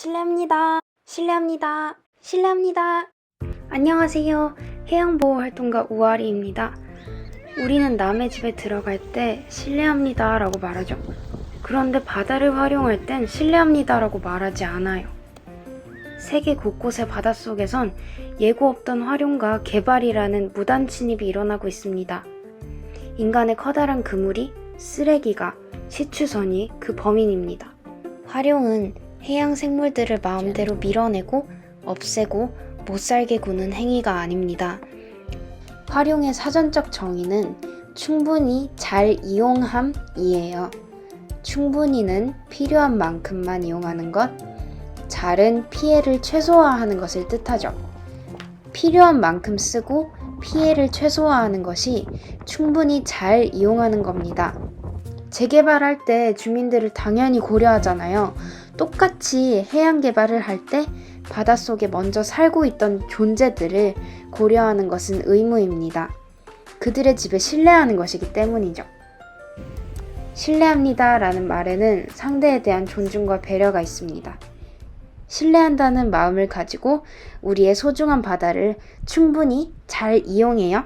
실례합니다. 실례합니다. 실례합니다. 안녕하세요. 해양보호 활동가 우아리입니다. 우리는 남의 집에 들어갈 때 실례합니다 라고 말하죠. 그런데 바다를 활용할 땐 실례합니다 라고 말하지 않아요. 세계 곳곳의 바닷속에선 예고 없던 활용과 개발이라는 무단 침입이 일어나고 있습니다. 인간의 커다란 그물이 쓰레기가 시추선이 그 범인입니다. 활용은 해양 생물들을 마음대로 밀어내고 없애고 못 살게 구는 행위가 아닙니다. 활용의 사전적 정의는 충분히 잘 이용함이에요. 충분히는 필요한 만큼만 이용하는 것, 잘은 피해를 최소화하는 것을 뜻하죠. 필요한 만큼 쓰고 피해를 최소화하는 것이 충분히 잘 이용하는 겁니다. 재개발할 때 주민들을 당연히 고려하잖아요. 똑같이 해양 개발을 할 때 바닷속에 먼저 살고 있던 존재들을 고려하는 것은 의무입니다. 그들의 집에 신뢰하는 것이기 때문이죠. 신뢰합니다 라는 말에는 상대에 대한 존중과 배려가 있습니다. 신뢰한다는 마음을 가지고 우리의 소중한 바다를 충분히 잘 이용해요.